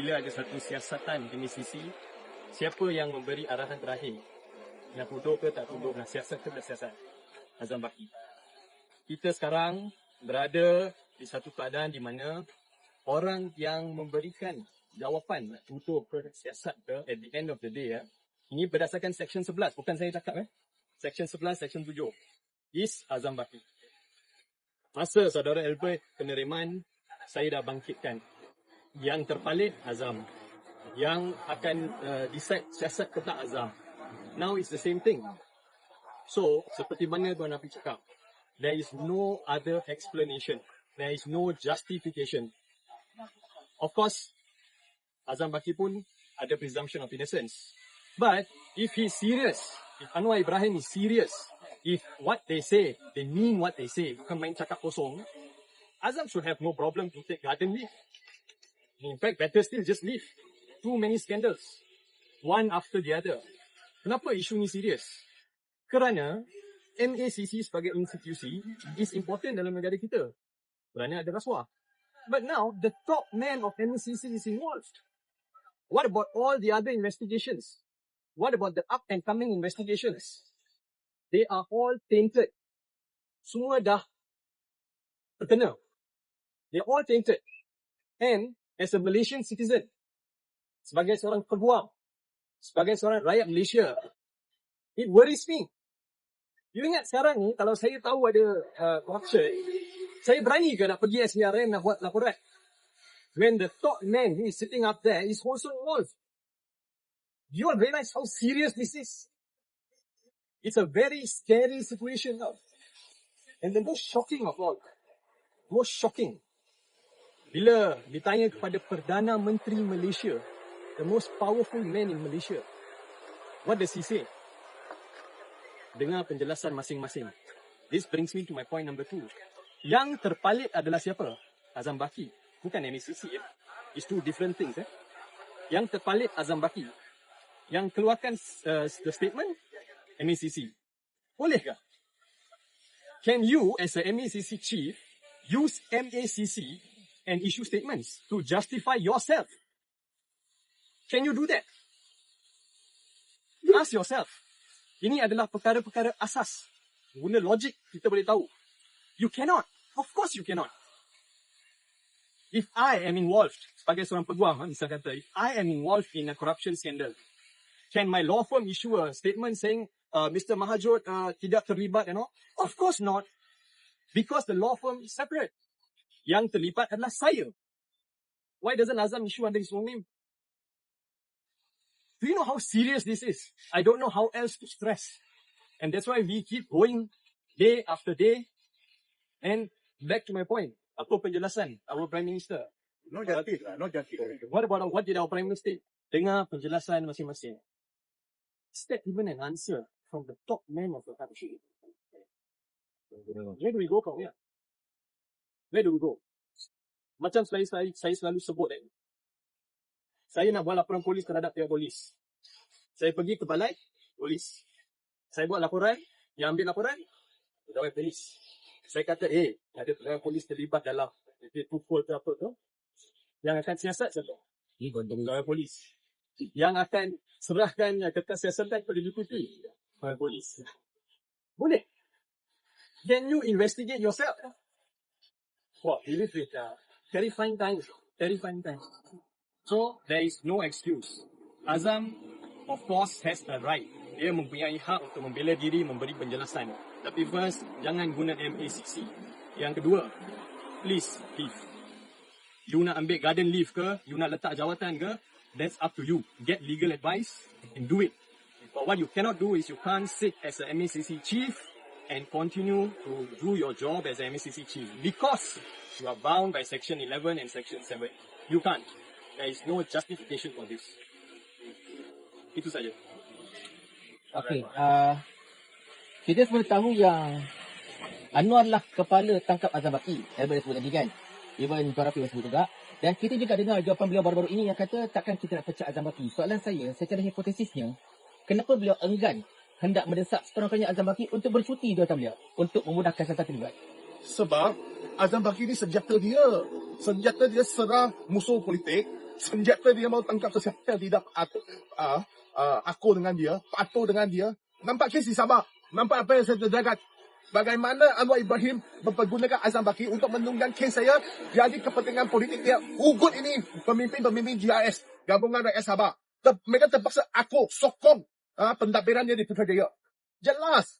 bila ada satu siasatan MACC, siapa yang memberi arahan terakhir? Yang tuduh ke tak tuduh, nah, siasat ke tak siasat? Azam Baki. Kita sekarang berada di satu keadaan di mana orang yang memberikan jawapan tuduh ke siasat ke at the end of the day ya. Ini berdasarkan section 11, bukan saya cakap eh. Section 11, section 7. Is Azam Baki. Masa saudara Albert kena remand, saya dah bangkitkan. Yang terpalit Azam. Yang akan uh, decide siasat ke tak Azam. Now it's the same thing. So, seperti mana Tuan Afi cakap, there is no other explanation. There is no justification. Of course, Azam Baki pun ada presumption of innocence. But if he's serious, if Anwar Ibrahim is serious, if what they say, they mean what they say, bukan main cakap kosong, Azam should have no problem to take garden leave. In fact, better still just leave. Too many scandals. One after the other. Kenapa isu ni serius? Kerana MACC sebagai institusi is important dalam negara kita. Kerana ada rasuah. But now, the top man of MACC is involved. What about all the other investigations? What about the up and coming investigations? They are all tainted. Semua dah terkena. They're all tainted. And as a Malaysian citizen, sebagai seorang peguam, sebagai seorang rakyat Malaysia, it worries me. You ingat sekarang ni, kalau saya tahu ada uh, corruption, saya berani ke nak pergi SPRM nak buat laporan? When the top man is sitting up there is also involved. Do you all realize how serious this is? It's a very scary situation now. And the most shocking of all, most shocking, bila ditanya kepada Perdana Menteri Malaysia, the most powerful man in Malaysia, what does he say? Dengar penjelasan masing-masing. This brings me to my point number two. Yang terpalit adalah siapa? Azam Baki. Bukan MACC ya. It's two different things eh. Yang terpalit Azam Baki. Yang keluarkan uh, the statement MACC. Bolehkah? Can you as a MACC chief use MACC and issue statements to justify yourself? Can you do that? Ask yourself. Ini adalah perkara-perkara asas. Guna logik kita boleh tahu. You cannot. Of course you cannot. If I am involved, sebagai seorang peguam, misal kata, if I am involved in a corruption scandal, can my law firm issue a statement saying uh, Mr. Mahajot uh, tidak terlibat and all? Of course not. Because the law firm is separate. Yang terlibat adalah saya. Why doesn't Azam issue under his own name? Do you know how serious this is? I don't know how else to stress. And that's why we keep going day after day. And back to my point. Apa penjelasan our Prime Minister? No justice, lah, no justice. What about what did our Prime Minister? Dengar penjelasan masing-masing. Is that even an answer from the top man of the country? Where do we go from here? Where do we go? Macam saya, saya, saya selalu sebut eh. Saya nak buat laporan polis terhadap pihak polis. Saya pergi ke balai polis. Saya buat laporan, yang ambil laporan, pegawai polis. Saya kata, eh, ada pegawai polis terlibat dalam dia pukul ke apa tu. Yang akan siasat siapa? Pegawai polis. Yang akan serahkan kertas siasatan kepada deputi. Pegawai polis. Boleh. Can you investigate yourself? Wah, we live with uh, terrifying times. Terrifying times. So, there is no excuse. Azam, of course, has the right. Dia mempunyai hak untuk membela diri, memberi penjelasan. Tapi first, jangan guna MACC. Yang kedua, please leave. You nak ambil garden leave ke, you nak letak jawatan ke, that's up to you. Get legal advice and do it. But what you cannot do is you can't sit as a MACC chief and continue to do your job as a MACC chief because you are bound by Section 11 and Section 7. You can't. There is no justification for this. Itu saja. Okey, uh, kita semua tahu yang Anwar lah kepala tangkap Azam Baki. Saya sebut tadi kan. Even Tuan Rafi sebut juga. Dan kita juga dengar jawapan beliau baru-baru ini yang kata takkan kita nak pecah Azam Baki. Soalan saya, secara hipotesisnya, kenapa beliau enggan hendak mendesak seterusnya Azam Baki untuk bercuti di atas beliau untuk memudahkan siasatan terlibat? Sebab Azam Baki ni senjata dia. Senjata dia serang musuh politik. senjata dia mau tangkap sesiapa yang tidak aku, uh, uh, aku dengan dia, patuh dengan dia. Nampak kes di Sabah. Nampak apa yang saya terjaga. Bagaimana Anwar Ibrahim mempergunakan Azam Baki untuk menunggang kes saya jadi kepentingan politik dia. Ugut ini pemimpin-pemimpin GIS, Gabungan Rakyat Sabah. Ter, mereka terpaksa aku sokong uh, pentadbirannya di Putrajaya. Jelas.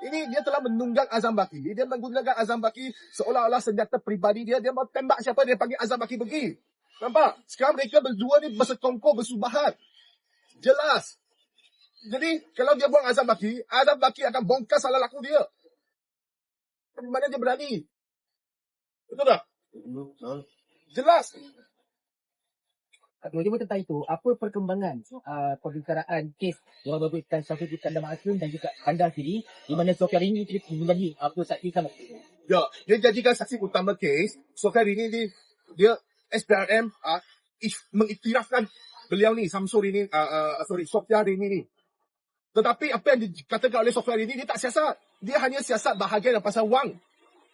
Ini dia telah menunggang Azam Baki. Dia menggunakan Azam Baki seolah-olah senjata peribadi dia. Dia mau tembak siapa dia panggil Azam Baki pergi. Nampak? Sekarang mereka berdua ni bersekongkol, bersubahat. Jelas. Jadi, kalau dia buang Azam Baki, Azam Baki akan bongkar salah laku dia. Mana dia berani? Betul tak? Jelas. Ribu tentang itu, apa perkembangan uh, pembicaraan kes yang berkaitan Syafiq Iskandar Ma'asum dan juga Kandar sendiri di mana Sofia ini menjadi apa saksi sama. Ya, dia jadikan saksi utama kes. So, kali ini dia, dia SPRM uh, mengiktirafkan beliau ni, Samsul ini, uh, uh, sorry, Sofia ini ni. Tetapi apa yang dikatakan oleh Sofia ini, dia tak siasat. Dia hanya siasat bahagian pasal wang,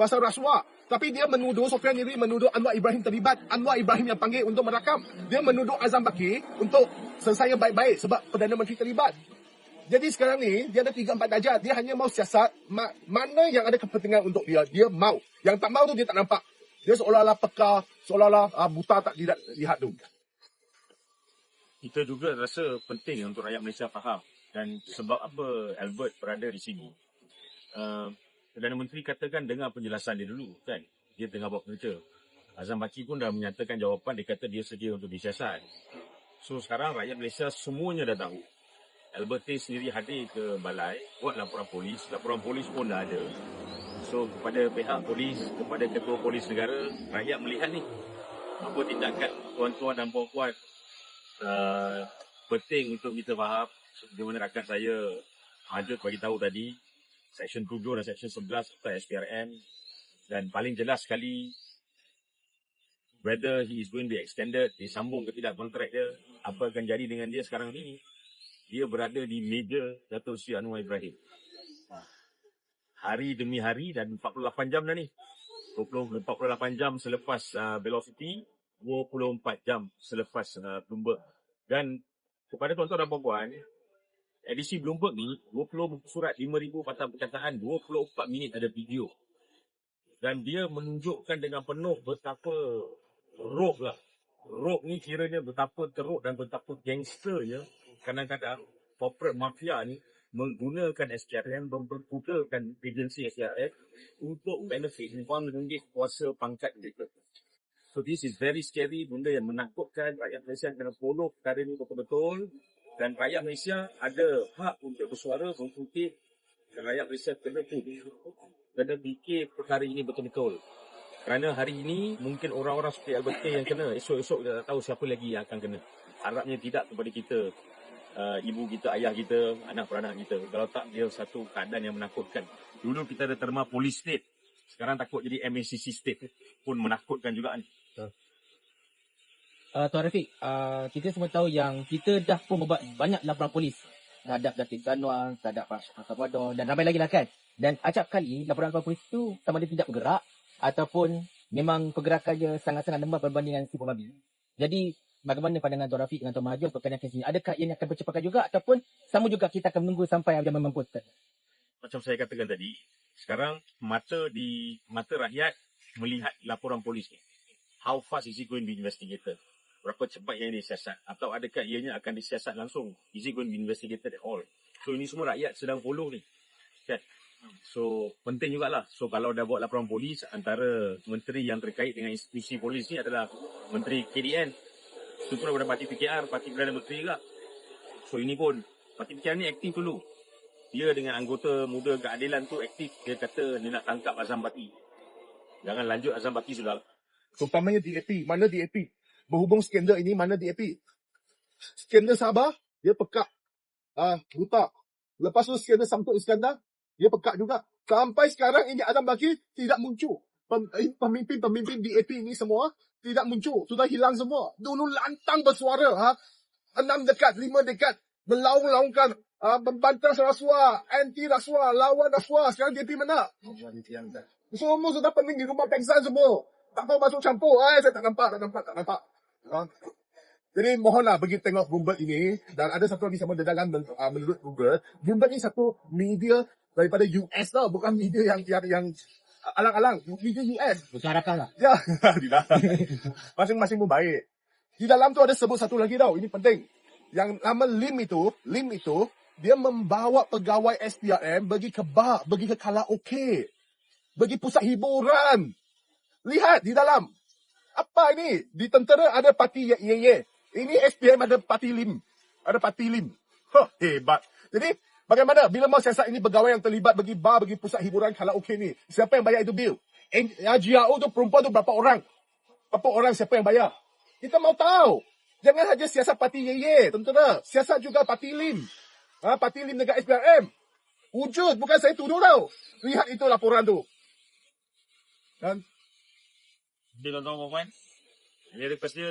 pasal rasuah. Tapi dia menuduh, Sofia ini menuduh Anwar Ibrahim terlibat. Anwar Ibrahim yang panggil untuk merakam. Dia menuduh Azam Baki untuk selesai baik-baik sebab Perdana Menteri terlibat. Jadi sekarang ni, dia ada tiga empat darjah. Dia hanya mau siasat ma- mana yang ada kepentingan untuk dia. Dia mau. Yang tak mau tu dia tak nampak. Dia seolah-olah peka, seolah-olah uh, buta tak tidak lihat tu. kita juga rasa penting untuk rakyat Malaysia faham dan sebab apa Albert berada di sini. Uh, Perdana Menteri katakan dengar penjelasan dia dulu kan. Dia tengah buat kerja. Azam Baki pun dah menyatakan jawapan dia kata dia sedia untuk disiasat. So sekarang rakyat Malaysia semuanya dah tahu. Albert Tay sendiri hadir ke balai buat laporan polis. Laporan polis pun dah ada. So kepada pihak polis, kepada ketua polis negara, rakyat melihat ni apa tindakan tuan-tuan dan puan-puan uh, penting untuk kita faham di mana rakan saya Majid bagi tahu tadi Section 7 dan Section 11 serta SPRM dan paling jelas sekali whether he is going to be extended, disambung ke tidak kontrak dia, apa akan jadi dengan dia sekarang ni dia berada di meja Datuk Sri Anwar Ibrahim. Hari demi hari dan 48 jam dah ni. 20 48 jam selepas uh, Velocity, 24 jam selepas uh, Bloomberg. Dan kepada tuan-tuan dan puan-puan, edisi Bloomberg ni 20 surat 5000 patah perkataan, 24 minit ada video. Dan dia menunjukkan dengan penuh betapa roh lah. Roh ni kiranya betapa teruk dan betapa gangster ya. Kadang-kadang corporate mafia ni menggunakan SPRM mempergunakan agensi SPRM untuk benefit wang ringgit kuasa pangkat mereka. So this is very scary benda yang menakutkan rakyat Malaysia kena follow perkara ini betul-betul dan rakyat Malaysia ada hak untuk bersuara mengutip dan rakyat Malaysia kena kena fikir perkara ini betul-betul. Kerana hari ini mungkin orang-orang seperti Albert yang kena, esok-esok kita tak tahu siapa lagi yang akan kena. Harapnya tidak kepada kita, uh, ibu kita, ayah kita, anak peranak kita. Kalau tak, dia satu keadaan yang menakutkan. Dulu kita ada terma police state. Sekarang takut jadi MACC state pun menakutkan juga ni. Uh, Tuan Rafiq, uh, kita semua tahu yang kita dah pun membuat banyak laporan polis terhadap Datin Tanwar, terhadap Pak Sabador dan ramai lagi lah kan. Dan acap kali laporan-laporan polis tu sama ada tidak bergerak ataupun memang pergerakannya sangat-sangat lemah berbanding dengan si Pemabi. Jadi bagaimana pandangan Tuan Rafiq dengan Tuan Mahathir berkaitan kes ini? Adakah ini akan bercepatkan juga ataupun sama juga kita akan menunggu sampai zaman mempunyai? Macam saya katakan tadi, sekarang mata di mata rakyat melihat laporan polis ni. How fast is it going to be investigated? Berapa cepat yang disiasat? Atau adakah ianya akan disiasat langsung? Is it going to be investigated at all? So ini semua rakyat sedang follow ni. Kan? So penting jugalah. So kalau dah buat laporan polis, antara menteri yang terkait dengan institusi polis ni adalah Menteri KDN. Itu pun daripada parti PKR, parti Perdana Menteri juga. So ini pun, parti PKR ni aktif dulu. Dia dengan anggota muda keadilan tu aktif. Dia kata dia nak tangkap Azam Bati. Jangan lanjut Azam Bati sudah. Seumpamanya DAP. Mana DAP? Berhubung skandal ini, mana DAP? Skandal Sabah, dia pekak. Ah, buta. Lepas tu skandal Samsul Iskandar, dia pekak juga. Sampai sekarang ini Adam Baki tidak muncul. Eh, Pemimpin-pemimpin DAP ini semua tidak muncul. Sudah hilang semua. Dulu lantang bersuara. Ha? Enam dekat, lima dekat. Melaung-laungkan. Ha? Membantah rasuah. Anti rasuah. Lawan rasuah. Sekarang DAP mana? Semua sudah pening di rumah pengsan semua. Tak mau masuk campur. Eh, saya tak nampak, tak nampak, tak nampak. Ha? Jadi mohonlah pergi tengok Bloomberg ini dan ada satu lagi sama dalam men- uh, menurut Google, Bloomberg ni satu media daripada US tau, bukan media yang yang, yang alang-alang, media US. Berkarakan lah. Ya, tidak. Masing-masing pun baik. Di dalam tu ada sebut satu lagi tau, ini penting. Yang nama Lim itu, Lim itu, dia membawa pegawai SPRM pergi ke bar, pergi ke karaoke, pergi pusat hiburan. Lihat di dalam. Apa ini? Di tentera ada parti ye ye ye. Ini SPM ada parti Lim. Ada parti Lim. Huh, hebat. Jadi, bagaimana bila mau siasat ini pegawai yang terlibat pergi bar, pergi pusat hiburan karaoke ni? Siapa yang bayar itu bil? En, ya, tu perempuan tu berapa orang? Berapa orang siapa yang bayar? Kita mau tahu. Jangan saja siasat parti ye ye, tentera. Siasat juga parti Lim. Ha, parti Lim dekat SPRM. Wujud, bukan saya tuduh tau. Lihat itu laporan tu. Dan Jadi tuan-tuan puan ini request dia.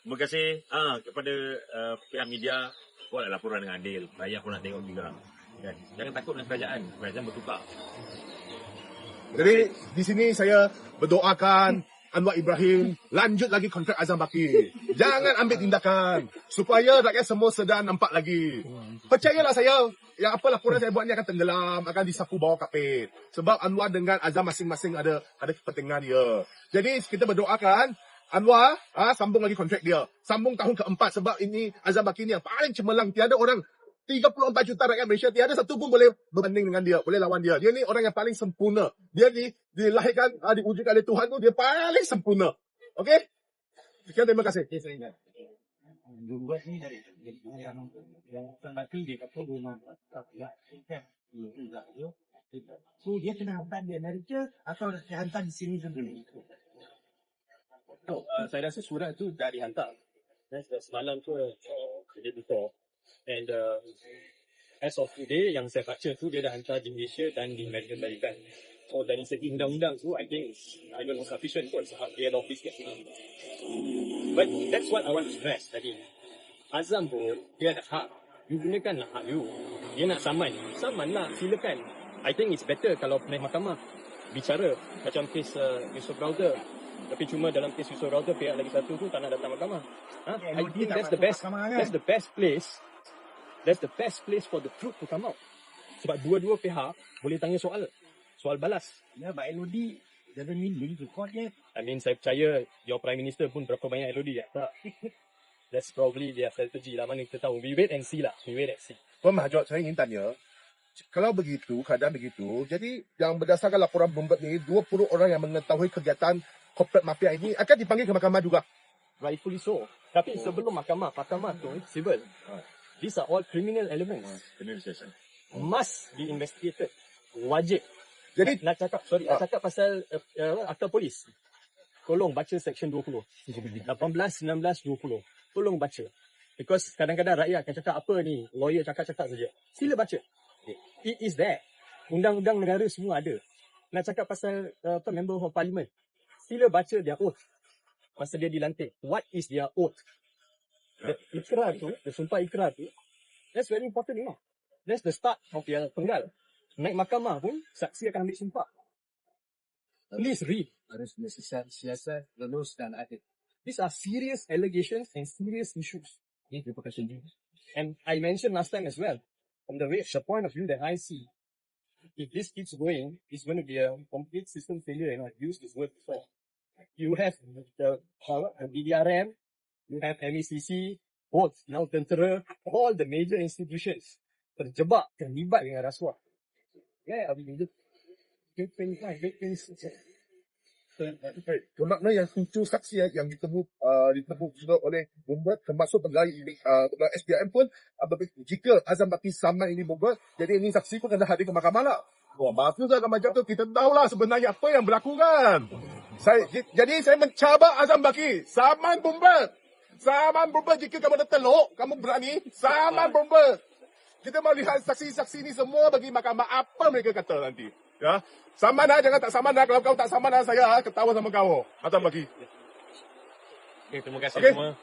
Terima kasih ah, kepada uh, pihak media buat laporan dengan adil. Rakyat pun nak tengok juga. Kan? Jangan takut dengan kerajaan. Kerajaan bertukar. Jadi di sini saya berdoakan Anwar Ibrahim lanjut lagi kontrak Azam Baki. Jangan ambil tindakan supaya rakyat semua sedar nampak lagi. Percayalah saya yang apa laporan saya buat ni akan tenggelam, akan disapu bawah kapit. Sebab Anwar dengan Azam masing-masing ada ada kepentingan dia. Jadi kita berdoakan Anwar ah sambung lagi kontrak dia. Sambung tahun keempat sebab ini Azam Baki ni yang paling cemerlang. Tiada orang 34 juta rakyat Malaysia tiada satu pun boleh berbanding dengan dia, boleh lawan dia. Dia ni orang yang paling sempurna. Dia ni dilahirkan, ah, diwujudkan oleh Tuhan tu dia paling sempurna. Okey? Sekian terima kasih. Okay, saya ingat. Buat ni dari yang yang mati dia kata dia nak tak ya. So dia kena hantar di Amerika atau dia hantar di sini dulu. No, uh, saya rasa surat tu dah dihantar. Dan sudah semalam tu, uh, the day before. And uh, as of today, yang saya baca tu dia dah hantar di Malaysia dan di Amerika Syarikat. So dari segi undang-undang tu, I think I don't know sufficient pun sebab dia ada office kat sini. But that's what I want to stress tadi. Azam pun, dia ada hak. You gunakanlah hak you. Dia nak saman. Saman lah, silakan. I think it's better kalau naik mahkamah. Bicara. Macam kes uh, Yusuf Browser. Tapi cuma dalam kes Yusuf Browser, pihak lagi satu tu tak nak datang mahkamah. Ha? I think that's the best that's the best place that's the best place for the truth to come out. Sebab dua-dua pihak boleh tanya soal. Soal balas. Ya, Pak Elodi doesn't mean link to court yet. I mean, saya percaya your Prime Minister pun berapa banyak LOD ya. Tak. That's probably their strategy lah. Mana kita tahu. We wait and see lah. We wait and see. Puan Mahjot, saya ingin tanya, kalau begitu, keadaan begitu, jadi yang berdasarkan laporan Bloomberg ni, 20 orang yang mengetahui kegiatan corporate mafia ini akan dipanggil ke mahkamah juga. Rightfully so. Tapi sebelum mahkamah, mahkamah tu civil. These are all criminal elements. Criminalisation. Must be investigated. Wajib. Jadi, nak cakap, sorry, nak cakap pasal uh, uh, akta polis. Tolong baca section 20. 18, 19, 20. Tolong baca. Because kadang-kadang rakyat akan cakap apa ni, lawyer cakap-cakap saja. Sila baca. It is there. Undang-undang negara semua ada. Nak cakap pasal uh, apa member of parliament. Sila baca their oath. Masa dia dilantik. What is their oath? The ikrar tu, the sumpah ikrar tu, that's very important, you know. That's the start of their penggal. Naik mahkamah pun, saksi akan ambil sumpah. Please read. Harus siasat, siasat, lulus dan adil. These are serious allegations and serious issues. Ini repercussion dia. And I mentioned last time as well, from the, way, the point of view that I see, if this keeps going, it's going to be a complete system failure. You know, I've used this word before. You have the uh, BDRM, you have MECC, both, now tentera, all the major institutions terjebak, terlibat dengan rasuah. Yeah, I mean, the great pain, great pain. Bermakna yang tujuh saksi yang ditemu uh, ditemu juga oleh Bloomberg termasuk pegawai uh, pegawai SPRM pun uh, jika Azam Baki saman ini Bloomberg jadi ini saksi pun kena hadir ke mahkamah lah. Wah, bagus lah macam tu. Kita tahulah sebenarnya apa yang berlaku kan. Saya, jadi saya mencabar Azam Baki. Saman Bloomberg. Saman Bloomberg jika kamu ada teluk, kamu berani. Saman Bloomberg. Kita mau lihat saksi-saksi ni semua bagi mahkamah apa mereka kata nanti. Ya. Saman lah, jangan tak saman lah. Kalau kau tak saman lah, saya ketawa sama kau. Azam Baki. Okay, terima kasih Okay. semua.